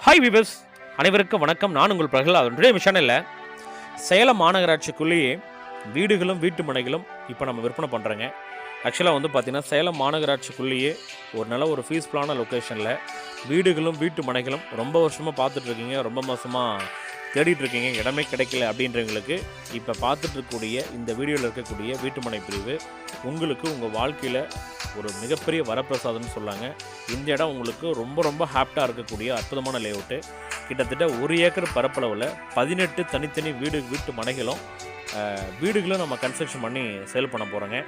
Hi விபஸ் அனைவருக்கும் வணக்கம். நான் உங்கள் பிரகலாத். அதனுடைய விஷயம் இல்லை சேலம் மாநகராட்சிக்குள்ளேயே வீடுகளும் வீட்டு மனைகளும் இப்போ நம்ம விற்பனை பண்ணுறோங்க ஆக்சுவலாக வந்து பார்த்திங்கன்னா சேலம் மாநகராட்சிக்குள்ளேயே ஒரு நல்ல ஒரு ஃபீஸ்ஃபுல்லான லொக்கேஷனில் வீடுகளும் வீட்டு மனைகளும் ரொம்ப வருஷமாக பார்த்துட்ருக்கீங்க. ரொம்ப மாதமாக தேடிட்டுருக்கீங்க இடமே கிடைக்கல அப்படின்றவங்களுக்கு இப்போ பார்த்துட்ருக்கக்கூடிய இந்த வீடியோவில் இருக்கக்கூடிய வீட்டுமனை பிரிவு உங்களுக்கு உங்கள் வாழ்க்கையில் ஒரு மிகப்பெரிய வரப்பிரசாதம்னு சொல்லாங்க. இந்த இடம் உங்களுக்கு ரொம்ப ரொம்ப ஹாப்டாக இருக்கக்கூடிய அற்புதமான லேஅவுட்டு. கிட்டத்தட்ட ஒரு ஏக்கர் பரப்பளவில் பதினெட்டு தனித்தனி வீடு வீட்டு மனைகளும் வீடுகளும் நம்ம கன்ஸ்ட்ரக்ஷன் பண்ணி சேல் பண்ண போகிறோங்க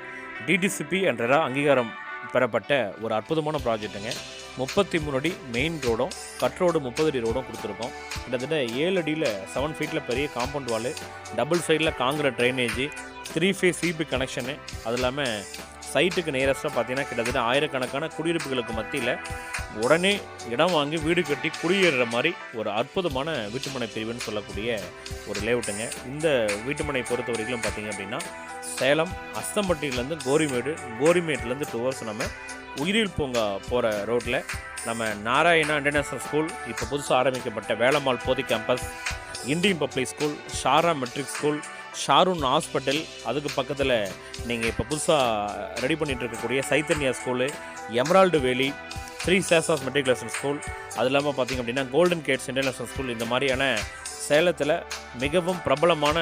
டிடிசிபி என்ற அங்கீகாரம் பெறப்பட்ட ஒரு அற்புதமான ப்ராஜெக்ட்டுங்க முப்பத்தி மூணு அடி மெயின் ரோடும் கட் ரோடு முப்பது அடி ரோடும் கொடுத்துருக்கோம். கிட்டத்தட்ட ஏழு அடியில் செவன் ஃபீட்டில் பெரிய காம்பவுண்ட் வாலு டபுள் சைடில் concrete drainage three phase CP connection. அது இல்லாமல் சைட்டுக்கு நேரஸ்ட்டாக பார்த்தீங்கன்னா கிட்டத்தட்ட ஆயிரக்கணக்கான குடியிருப்புகளுக்கு மத்தியில் உடனே இடம் வாங்கி வீடு கட்டி குடியேறுற மாதிரி ஒரு அற்புதமான வீட்டுமனை பிரிவுன்னு சொல்லக்கூடிய ஒரு லேவுட்டுங்க. இந்த வீட்டுமனை பொறுத்த வரைக்கும் பார்த்தீங்க அப்படின்னா சேலம் அஸ்தம்பட்டியிலேருந்து கோரிமேடு கோரிமேட்லேருந்து ஹவர்ஸ் நம்ம உயிரியல் பூங்கா போகிற ரோட்டில் நம்ம நாராயணா இன்டர்நேஷ்னல் ஸ்கூல் இப்போ புதுசாக ஆரம்பிக்கப்பட்ட Velammal Bodhi campus Indian public school Shara matric school ஷாருன் hospital அதுக்கு பக்கத்தில் நீங்கள் இப்போ புதுசாக ரெடி பண்ணிகிட்டு இருக்கக்கூடிய Chaitanya school Emerald Valley three சேசாஸ் matriculation school அது இல்லாமல் பார்த்தீங்க அப்படின்னா கோல்டன் கேட்ஸ் இன்டர்நேஷனல் ஸ்கூல் இந்த மாதிரியான சேலத்தில் மிகவும் பிரபலமான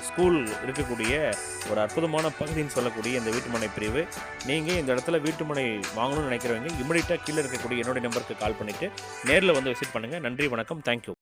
ஸ்கூல் இருக்கக்கூடிய ஒரு அற்புதமான பகுதின்னு சொல்லக்கூடிய இந்த வீட்டுமனை பிரிவு. நீங்கள் இந்த இடத்துல வீட்டுமனை வாங்கணும்னு நினைக்கிறவங்க இமிடியட்டாக கீழே இருக்கக்கூடிய என்னுடைய நம்பருக்கு கால் பண்ணிவிட்டு நேரில் வந்து விசிட் பண்ணுங்கள் நன்றி வணக்கம் தேங்க்யூ